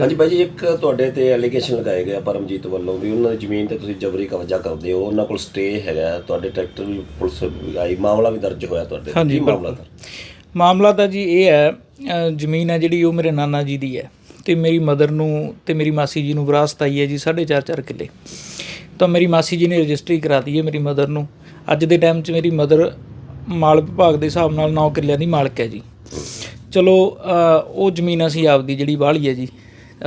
ਹਾਂਜੀ ਭਾਈ ਜੀ ਇੱਕ ਤੁਹਾਡੇ ਤੇ ਐਲੀਗੇਸ਼ਨ ਲਗਾਏ ਗਿਆ ਪਰਮਜੀਤ ਵੱਲੋਂ ਵੀ। ਉਹਨਾਂ ਦੀ ਜ਼ਮੀਨ ਤੇ ਤੁਸੀਂ ਜਬਰੀ ਕਬਜ਼ਾ ਕਰਦੇ ਹੋ। ਉਹਨਾਂ ਕੋਲ ਸਟੇ ਹੈਗਾ। ਤੁਹਾਡੇ ਟਰੈਕਟਰ ਵੀ ਪੁਲਿਸ ਵੀ ਆਈ। ਮਾਮਲਾ ਵੀ ਦਰਜ ਹੋਇਆ ਤੁਹਾਡੇ ਹਾਂਜੀ, ਕੀ ਮਾਮਲਾ ਦਾ ਮਾਮਲਾ ਤਾਂ ਜੀ ਇਹ ਹੈ ਅ, ਜ਼ਮੀਨ ਹੈ ਜਿਹੜੀ ਉਹ ਮੇਰੇ ਨਾਨਾ ਜੀ ਦੀ ਹੈ। ਤੇ ਮੇਰੀ ਮਦਰ ਨੂੰ ਤੇ ਮੇਰੀ ਮਾਸੀ ਜੀ ਨੂੰ ਵਿਰਾਸਤ ਆਈ ਹੈ ਜੀ 4.5 4 ਕਿੱਲੇ। ਤਾਂ ਮੇਰੀ ਮਾਸੀ ਜੀ ਨੇ ਰਜਿਸਟਰੀ ਕਰਾ ਦਿੱਤੀ ਹੈ ਮੇਰੀ ਮਦਰ ਨੂੰ। ਅੱਜ ਦੇ ਟਾਈਮ 'ਚ ਮੇਰੀ ਮਦਰ ਮਾਲ ਵਿਭਾਗ ਦੇ ਹਿਸਾਬ ਨਾਲ 9 ਕਿੱਲਿਆਂ ਦੀ ਮਾਲਕ ਹੈ ਜੀ। ਚਲੋ ਅ, ਉਹ ਜ਼ਮੀਨ ਅਸੀਂ ਆਪਦੀ ਜਿਹੜੀ ਵਾਹਲੀ ਹੈ ਜੀ।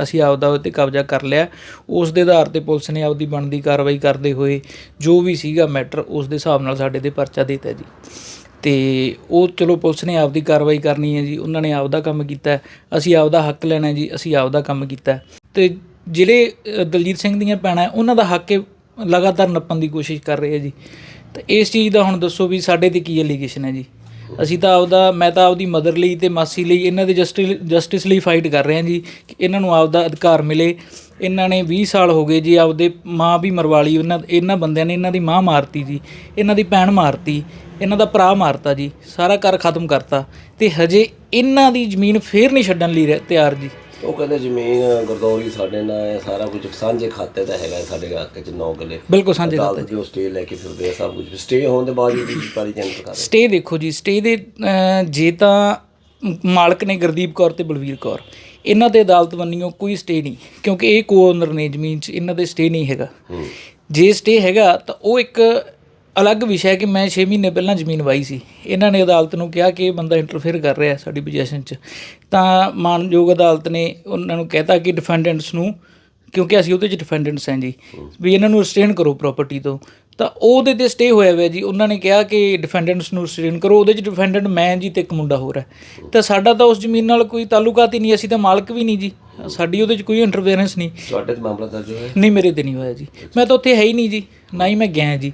ਅਸੀਂ ਆਪਦਾ ਉਹ ਤੇ ਕਬਜ਼ਾ ਕਰ ਲਿਆ। ਉਸ ਦੇ ਆਧਾਰ ਤੇ ਪੁਲਿਸ ਨੇ ਆਪਦੀ ਬਣਦੀ ਕਾਰਵਾਈ ਕਰਦੇ ਹੋਏ ਜੋ ਵੀ ਸੀਗਾ ਮੈਟਰ, ਉਸ ਦੇ ਹਿਸਾਬ ਨਾਲ ਸਾਡੇ ਤੇ ਪਰਚਾ ਦੇ ਦਿੱਤਾ ਜੀ। ਤੇ ਉਹ ਚਲੋ ਪੁਲਿਸ ਨੇ ਆਪਦੀ ਕਾਰਵਾਈ ਕਰਨੀ ਹੈ ਜੀ, ਉਹਨਾਂ ਨੇ ਆਪਦਾ ਕੰਮ ਕੀਤਾ ਅਸੀਂ ਆਪਦਾ ਹੱਕ ਲੈਣਾ ਜੀ, ਅਸੀਂ ਆਪਦਾ ਕੰਮ ਕੀਤਾ ਹੈ। ਤੇ ਜਿਹੜੇ ਦਲਜੀਤ ਸਿੰਘ ਦੀਆਂ ਭੈਣਾਂ ਉਹਨਾਂ ਦਾ ਹੱਕ ਲਗਾਤਾਰ ਨੱਪਣ ਦੀ ਕੋਸ਼ਿਸ਼ ਕਰ ਰਹੇ ਹੈ ਜੀ। ਤੇ ਇਸ ਚੀਜ਼ ਦਾ ਹੁਣ ਦੱਸੋ ਵੀ ਸਾਡੇ ਤੇ ਕੀ ਐਲੀਗੇਸ਼ਨ ਹੈ ਜੀ? ਅਸੀਂ ਤਾਂ ਆਪਦਾ, ਮੈਂ ਤਾਂ ਆਪਦੀ ਮਦਰ ਲਈ ਤੇ ਮਾਸੀ ਲਈ ਇਹਨਾਂ ਦੇ ਜਸਟਿਸ ਲਈ ਫਾਈਟ ਕਰ ਰਹੇ ਹਾਂ ਜੀ, ਕਿ ਇਹਨਾਂ ਨੂੰ ਆਪਦਾ ਅਧਿਕਾਰ ਮਿਲੇ। ਇਹਨਾਂ ਨੇ 20 ਸਾਲ ਹੋ ਗਏ ਜੀ ਆਪਦੇ ਮਾਂ ਵੀ ਮਰਵਾ ਲਈ, ਉਹਨਾਂ, ਇਹਨਾਂ ਬੰਦਿਆਂ ਨੇ ਇਹਨਾਂ ਦੀ ਮਾਂ ਮਾਰਤੀ ਜੀ, ਇਹਨਾਂ ਦੀ ਭੈਣ ਮਾਰਤੀ, ਇਹਨਾਂ ਦਾ ਭਰਾ ਮਾਰਤਾ ਜੀ, ਸਾਰਾ ਘਰ ਖਤਮ ਕਰਤਾ। ਤੇ ਹਜੇ ਇਹਨਾਂ ਦੀ ਜ਼ਮੀਨ ਫੇਰ ਨਹੀਂ ਛੱਡਣ ਲਈ ਰਹਿ- ਤਿਆਰ ਜੀ। ਉਹ ਕਹਿੰਦੇ ਜ਼ਮੀਨ ਗਰਦੌਰੀ ਸਾਡੇ ਨਾਲ ਹੈ ਸਾਰਾ ਕੁਝ ਸਾਂਝੇ ਖਾਤੇ ਦਾ ਹੈਗਾ ਸਾਡੇ ਇਲਾਕੇ ਚ 9 ਕਿੱਲੇ। ਬਿਲਕੁਲ ਸਾਂਝੇ ਅਦਾਲਤ ਜੋ ਸਟੇ ਲੈ ਕੇ ਫਿਰਦੇ ਆ ਸਭ ਕੁਝ। ਸਟੇ ਹੋਣ ਦੇ ਬਾਅਦ ਵੀ ਪਾਰੀ ਜਨਤ ਕਰ ਰਹੇ ਸਟੇ ਦੇਖੋ ਜੀ ਸਟੇ ਦੇ ਅਹ, ਜੇ ਤਾਂ ਮਾਲਕ ਨੇ ਗੁਰਦੀਪ ਕੌਰ ਤੇ ਬਲਵੀਰ ਕੌਰ ਇਹਨਾਂ ਦੇ ਅਦਾਲਤ ਬੰਨਿਓ ਕੋਈ ਸਟੇ ਨਹੀਂ ਕਿਉਂਕਿ ਇਹ ਕੋ ਓਨਰ ਨੇ ਜ਼ਮੀਨ 'ਚ ਇਹਨਾਂ ਦੇ ਸਟੇ ਨਹੀਂ ਹੈਗਾ। ਜੇ ਸਟੇ ਹੈਗਾ ਤਾਂ ਉਹ ਇੱਕ ਅਲੱਗ ਵਿਸ਼ਾ ਹੈ ਕਿ ਮੈਂ 6 ਮਹੀਨੇ ਪਹਿਲਾਂ ਜ਼ਮੀਨ ਵਾਈ ਸੀ। ਇਹਨਾਂ ਨੇ ਅਦਾਲਤ ਨੂੰ ਕਿਹਾ ਕਿ ਇਹ ਬੰਦਾ ਇੰਟਰਫੇਅਰ ਕਰ ਰਿਹਾ ਸਾਡੀ ਪੋਜੀਸ਼ਨ 'ਚ। ਤਾਂ ਮਾਨਯੋਗ ਅਦਾਲਤ ਨੇ ਉਹਨਾਂ ਨੂੰ ਕਹਿਤਾ ਕਿ ਡਿਫੈਂਡੈਂਟਸ ਨੂੰ, ਕਿਉਂਕਿ ਅਸੀਂ ਉਹਦੇ 'ਚ ਡਿਫੈਂਡੈਂਟਸ ਹਾਂ ਜੀ, ਵੀ ਇਹਨਾਂ ਨੂੰ ਰਿਸਟ੍ਰੇਨ ਕਰੋ ਪ੍ਰਾਪਰਟੀ ਤੋਂ। ਤਾਂ ਉਹਦੇ ਤੇ ਸਟੇ ਹੋਇਆ ਹੋਇਆ ਜੀ। ਉਹਨਾਂ ਨੇ ਕਿਹਾ ਕਿ ਡਿਫੈਂਡੈਂਟਸ ਨੂੰ ਰਿਸਟ੍ਰੇਨ ਕਰੋ, ਉਹਦੇ 'ਚ ਡਿਫੈਂਡੈਂਟ ਮੈਂ ਜੀ ਤੇ ਇੱਕ ਮੁੰਡਾ ਹੋਰ ਹੈ। ਤਾਂ ਸਾਡਾ ਤਾਂ ਉਸ ਜ਼ਮੀਨ ਨਾਲ ਕੋਈ ਤਾਲੁਕਾਤ ਹੀ ਨਹੀਂ, ਅਸੀਂ ਤਾਂ ਮਾਲਕ ਵੀ ਨਹੀਂ ਜੀ। ਸਾਡੀ ਉਹਦੇ 'ਚ ਕੋਈ ਇੰਟਰਫੇਰੈਂਸ ਨਹੀਂ। ਤੁਹਾਡੇ ਤੇ ਮਾਮਲਾ ਦਰਜ ਹੋਇਆ? ਨਹੀਂ ਮੇਰੇ ਤੇ ਨਹੀਂ ਹੋਇਆ ਜੀ। ਮੈਂ ਤਾਂ ਉੱਥੇ ਹੈ ਹੀ ਨਹੀਂ ਜੀ ਨਾ ਹੀ ਮੈਂ ਗਿਆ ਜੀ।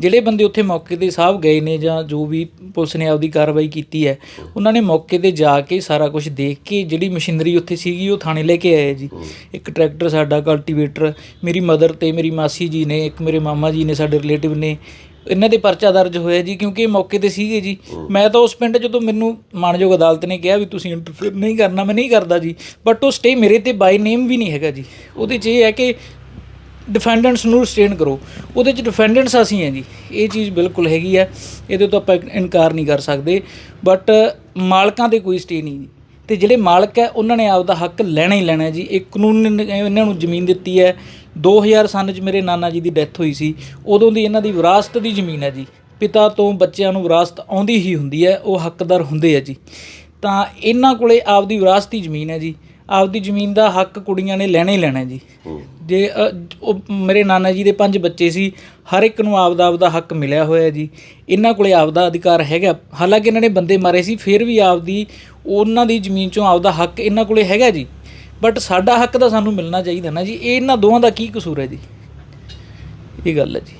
ਜਿਹੜੇ ਬੰਦੇ ਉੱਥੇ ਮੌਕੇ ਤੇ ਸਾਹਿਬ ਗਏ ਨੇ ਜਾਂ ਜੋ ਵੀ ਪੁਲਿਸ ਨੇ ਆਪਦੀ ਕਾਰਵਾਈ ਕੀਤੀ ਹੈ ਉਹਨਾਂ ਨੇ ਮੌਕੇ ਤੇ ਜਾ ਕੇ ਸਾਰਾ ਕੁਝ ਦੇਖ ਕੇ ਜਿਹੜੀ ਮਸ਼ੀਨਰੀ ਉੱਥੇ ਸੀਗੀ ਉਹ ਥਾਣੇ ਲੈ ਕੇ ਆਏ ਜੀ। ਇੱਕ ਟਰੈਕਟਰ ਸਾਡਾ ਕਲਟੀਵੇਟਰ ਮੇਰੀ ਮਦਰ ਤੇ ਮੇਰੀ ਮਾਸੀ ਜੀ ਨੇ ਇੱਕ ਮੇਰੇ ਮਾਮਾ ਜੀ ਨੇ ਸਾਡੇ ਰਿਲੇਟਿਵ ਨੇ ਇਹਨਾਂ ਦੇ ਪਰਚਾ ਦਰਜ ਹੋਇਆ ਜੀ ਕਿਉਂਕਿ ਇਹ ਮੌਕੇ ਤੇ ਸੀਗੇ ਜੀ। ਮੈਂ ਤਾਂ ਉਸ ਪਿੰਡ ਜਦੋਂ ਮੈਨੂੰ ਮਾਨਯੋਗ ਅਦਾਲਤ ਨੇ ਕਿਹਾ ਵੀ ਤੁਸੀਂ ਇੰਟਰਫੇਅਰ ਨਹੀਂ ਕਰਨਾ ਮੈਂ ਨਹੀਂ ਕਰਦਾ ਜੀ। ਬਟ ਉਹ ਸਟੇ ਮੇਰੇ ਤੇ ਬਾਈ ਨੇਮ ਵੀ ਨਹੀਂ ਹੈਗਾ ਜੀ। ਉਹਦੇ 'ਚ ਇਹ ਹੈ ਕਿ ਡਿਫੈਂਡੈਂਟਸ ਨੂੰ ਰਿਸਟ੍ਰੇਨ ਕਰੋ। ਉਹਦੇ ਚ ਡਿਫੈਂਡੈਂਟਸ ਅਸੀਂ ਹਾਂ ਜੀ। ਇਹ ਚੀਜ਼ ਬਿਲਕੁਲ ਹੈਗੀ ਆ। ਇਹਦੇ ਤੋਂ ਆਪਾਂ ਇਨਕਾਰ ਨਹੀਂ ਕਰ ਸਕਦੇ। ਬਟ ਮਾਲਕਾਂ ਦੇ ਕੋਈ ਸਟੇ ਨਹੀਂ ਜੀ। ਤੇ ਜਿਹੜੇ ਮਾਲਕ ਹੈ, ਉਹਨਾਂ ਨੇ ਆਪਦਾ ਹੱਕ ਲੈਣਾ ਹੀ ਲੈਣਾ ਜੀ। ਇਹ ਕਾਨੂੰਨ ਨੇ ਇਹਨਾਂ ਨੂੰ ਜ਼ਮੀਨ ਦਿੱਤੀ ਹੈ। 2000 ਸਨ 'ਚ ਮੇਰੇ ਨਾਨਾ ਜੀ ਦੀ ਡੈਥ ਹੋਈ ਸੀ। ਉਦੋਂ ਦੀ ਇਹਨਾਂ ਦੀ ਵਿਰਾਸਤ ਦੀ ਜ਼ਮੀਨ ਹੈ ਜੀ। ਪਿਤਾ ਤੋਂ ਬੱਚਿਆਂ ਨੂੰ ਵਿਰਾਸਤ ਆਉਂਦੀ ਹੀ ਹੁੰਦੀ ਹੈ, ਉਹ ਹੱਕਦਾਰ ਹੁੰਦੇ ਆ ਜੀ। ਤਾਂ ਇਹਨਾਂ ਕੋਲੇ ਆਪਦੀ ਵਿਰਾਸਤੀ ਜ਼ਮੀਨ ਹੈ ਜੀ। ਆਪਦੀ ਜ਼ਮੀਨ ਦਾ ਹੱਕ ਕੁੜੀਆਂ ਨੇ ਲੈਣਾ ਹੀ ਲੈਣਾ ਜੀ। ਜੇ ਉਹ ਮੇਰੇ ਨਾਨਾ ਜੀ ਦੇ ਪੰਜ ਬੱਚੇ ਸੀ ਹਰ ਇੱਕ ਨੂੰ ਆਪਦਾ ਆਪਦਾ ਹੱਕ ਮਿਲਿਆ ਹੋਇਆ ਜੀ। ਇਹਨਾਂ ਕੋਲੇ ਆਪਦਾ ਅਧਿਕਾਰ ਹੈਗਾ। ਹਾਲਾਂਕਿ ਇਹਨਾਂ ਨੇ ਬੰਦੇ ਮਾਰੇ ਸੀ ਫਿਰ ਵੀ ਆਪਦੀ ਉਹਨਾਂ ਦੀ ਜ਼ਮੀਨ ਚੋਂ ਆਪਦਾ ਹੱਕ ਇਹਨਾਂ ਕੋਲੇ ਹੈਗਾ ਜੀ। ਬਟ ਸਾਡਾ ਹੱਕ ਤਾਂ ਸਾਨੂੰ ਮਿਲਣਾ ਚਾਹੀਦਾ ਨਾ ਜੀ। ਇਹ ਇਹਨਾਂ ਦੋਵਾਂ ਦਾ ਕੀ ਕਸੂਰ ਹੈ ਜੀ? ਇਹ ਗੱਲ ਹੈ ਜੀ।